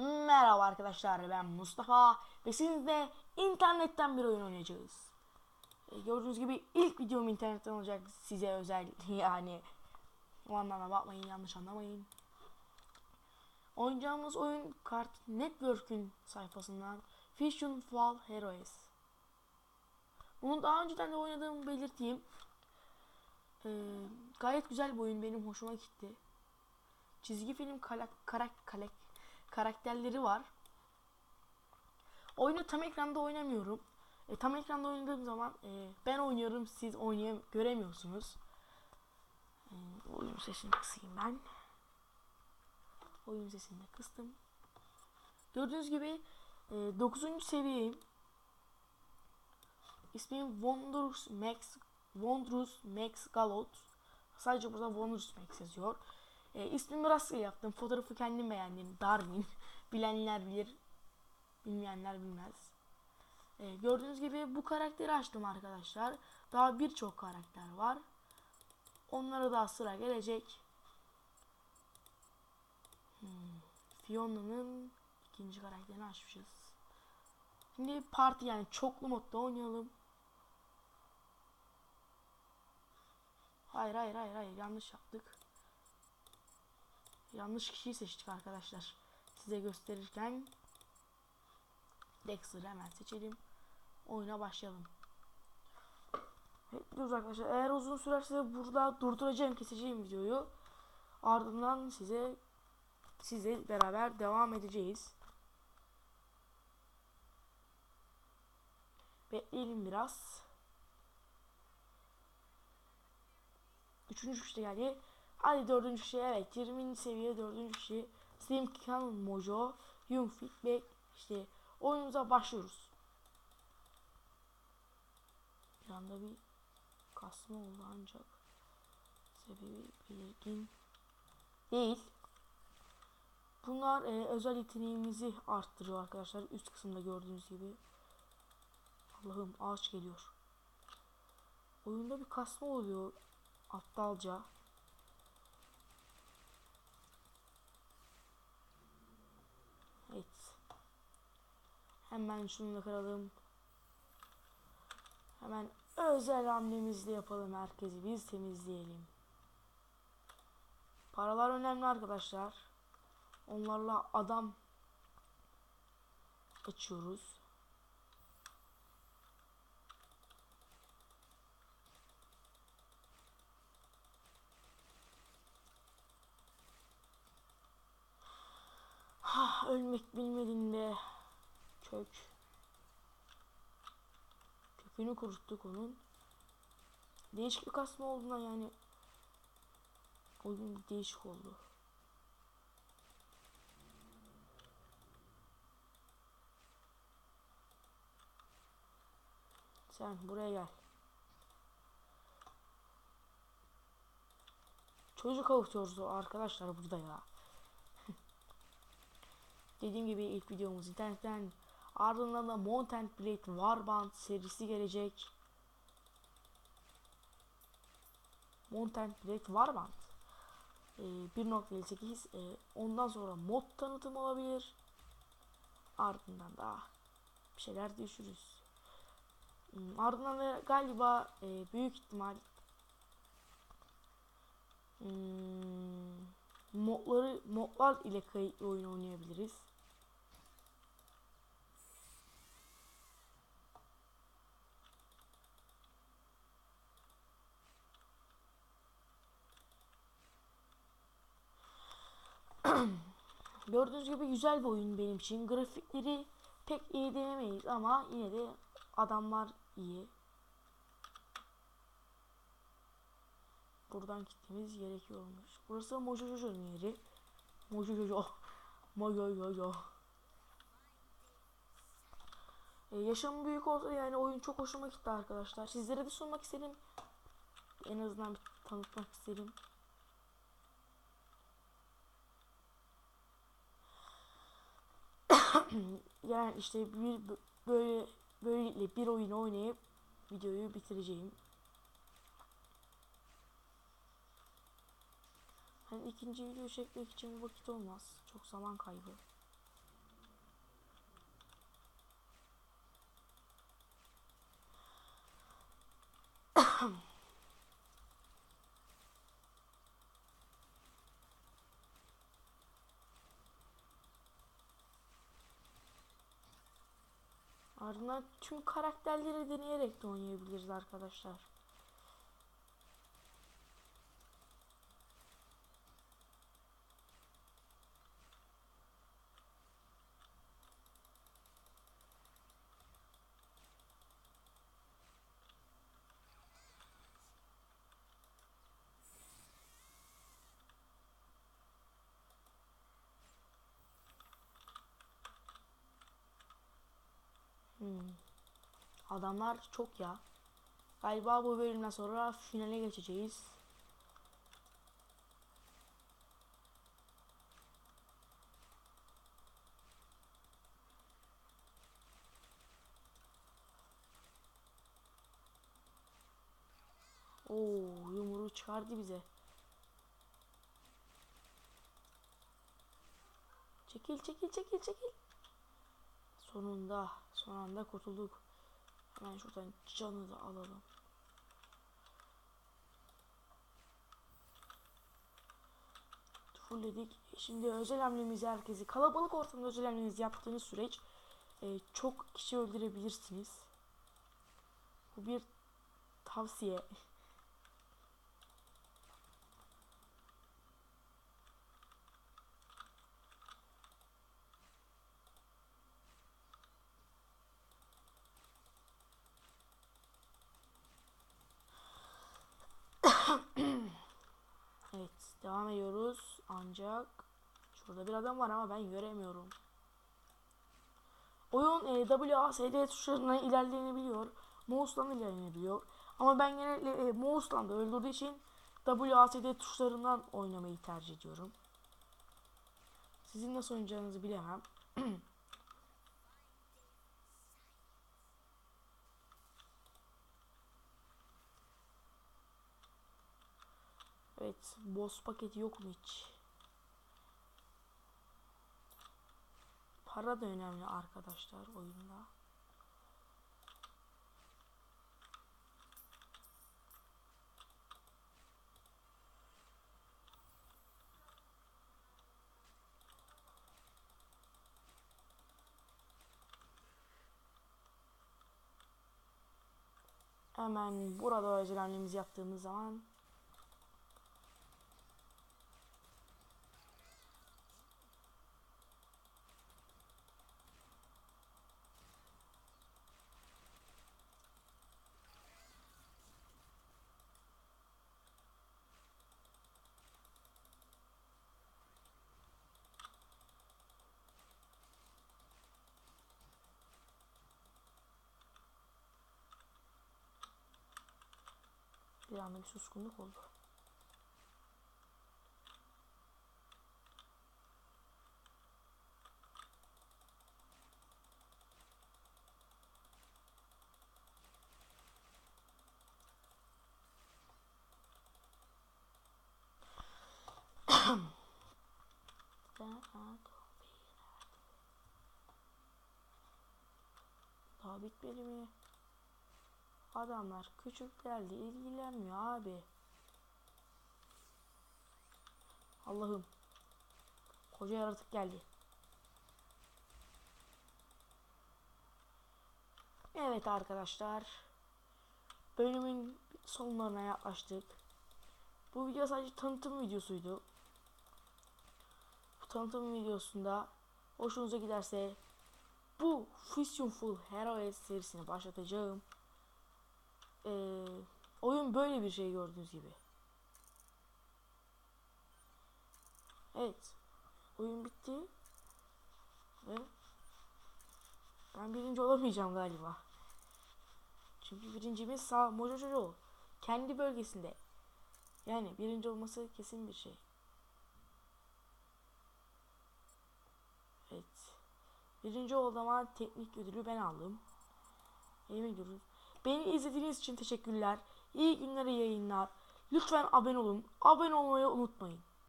Merhaba arkadaşlar ben Mustafa ve sizinle internetten bir oyun oynayacağız. E, Gördüğünüz gibi ilk videom internetten olacak size özel yani o anlamda bakmayın yanlış anlamayın. Oynayacağımız oyun Kart Network'ün sayfasından Fusion Fall Heroes. Bunu daha önceden de oynadığımı belirteyim. Ee, gayet güzel bir oyun benim hoşuma gitti. Çizgi film kalak, karak, kalek, karakterleri var. Oyunu tam ekranda oynamıyorum. E, tam ekranda oynadığım zaman e, ben oynuyorum siz oynayam göremiyorsunuz. E, oyun sesini kısayım ben. Oyun sesini de kıstım. Gördüğünüz gibi e, 9. seviyeyim. İsmim Wondrous Max Wondrous Max Galot. Sadece burada Wondrous Max yazıyor. E, ismimi rastgele yaptım. Fotoğrafı kendim beğendim. Darwin. Bilenler bilir. Bilmeyenler bilmez. E, gördüğünüz gibi bu karakteri açtım arkadaşlar. Daha birçok karakter var. Onlara daha sıra gelecek. Hmm. Fiona'nın ikinci karakterini açmışız. Şimdi parti yani çoklu modda oynayalım. Hayır hayır hayır hayır yanlış yaptık. Yanlış kişiyi seçtik arkadaşlar. Size gösterirken Dexter'ı hemen seçelim. Oyuna başlayalım. Evet, arkadaşlar. Eğer uzun sürerse burada durduracağım, keseceğim videoyu. Ardından size size beraber devam edeceğiz. Bekleyelim biraz. Üçüncü kişi geldi. Hadi dördüncü kişi evet 20. seviye dördüncü kişi. Steam Kan Mojo, Yung Feedback işte oyunumuza başlıyoruz. Bir anda bir kasma oldu ancak sebebi belirgin değil. Bunlar e, özel yeteneğimizi arttırıyor arkadaşlar. Üst kısımda gördüğünüz gibi. Allah'ım ağaç geliyor. Oyunda bir kasma oluyor aptalca. Evet. Hemen şunu da kıralım. Hemen özel hamlemizle yapalım herkesi. Biz temizleyelim. Paralar önemli arkadaşlar. Onlarla adam açıyoruz. Ah, ölmek bilmedin be. Kök. Kökünü kuruttuk onun. Değişik bir kasma olduğuna yani. Oyun değişik oldu. Sen buraya gel. Çocuk avutuyoruz arkadaşlar burada ya. Dediğim gibi ilk videomuz internetten ardından da Mountain Blade Warband serisi gelecek. Mountain Blade Warband ee, 1.58 e, ondan sonra mod tanıtım olabilir. Ardından da bir şeyler düşürürüz. Hmm, ardından da galiba e, büyük ihtimal hmm, modları modlar ile kayıtlı oyun oynayabiliriz. Gördüğünüz gibi güzel bir oyun benim için. Grafikleri pek iyi denemeyiz ama yine de adamlar iyi. Buradan gitmemiz gerekiyormuş. Burası Mojojojo'nun yeri. Mojojojo. Mojojojo. Ee, yaşam büyük olsa yani oyun çok hoşuma gitti arkadaşlar. Sizlere de sunmak istedim. En azından bir tanıtmak istedim. yani işte bir böyle böylelikle bir oyunu oynayıp videoyu bitireceğim. Hani ikinci video çekmek için vakit olmaz. Çok zaman kaybı. Hmm. Ardından tüm karakterleri deneyerek de oynayabiliriz arkadaşlar. Hmm. Adamlar çok ya. Galiba bu bölümden sonra finale geçeceğiz. Oo, yumruğu çıkardı bize. Çekil çekil çekil çekil. Sonunda son anda kurtulduk. Hemen şuradan canı da alalım. Fullledik. Şimdi özel hamlemizi herkesi kalabalık ortamda özel hamlenizi yaptığınız süreç e, çok kişi öldürebilirsiniz. Bu bir tavsiye. Evet, devam ediyoruz. Ancak şurada bir adam var ama ben göremiyorum. Oyun e, WASD tuşlarından ilerleyebiliyor. Mouse'dan ilerleyebiliyor. Ama ben genellikle e, mouse'dan da öldürdüğü için WASD tuşlarından oynamayı tercih ediyorum. Sizin nasıl oynayacağınızı bilemem. Evet, boss paketi yok mu hiç? Para da önemli arkadaşlar oyunda. Hemen burada özel hamlemizi yaptığımız zaman bir anda bir suskunluk oldu. Daha bitmedi mi? Adamlar küçüklerle ilgilenmiyor abi. Allah'ım. Koca yaratık geldi. Evet arkadaşlar. Bölümün sonlarına yaklaştık. Bu video sadece tanıtım videosuydu. Bu tanıtım videosunda hoşunuza giderse bu Fusionful Heroes serisini başlatacağım. Ee, oyun böyle bir şey gördüğünüz gibi. Evet. Oyun bitti. Ve ben birinci olamayacağım galiba. Çünkü birincimiz sağ Mojojojo. Kendi bölgesinde. Yani birinci olması kesin bir şey. Evet. Birinci olduğum zaman teknik ödülü ben aldım. Yemin ediyorum. Beni izlediğiniz için teşekkürler. İyi günler, iyi yayınlar. Lütfen abone olun. Abone olmayı unutmayın.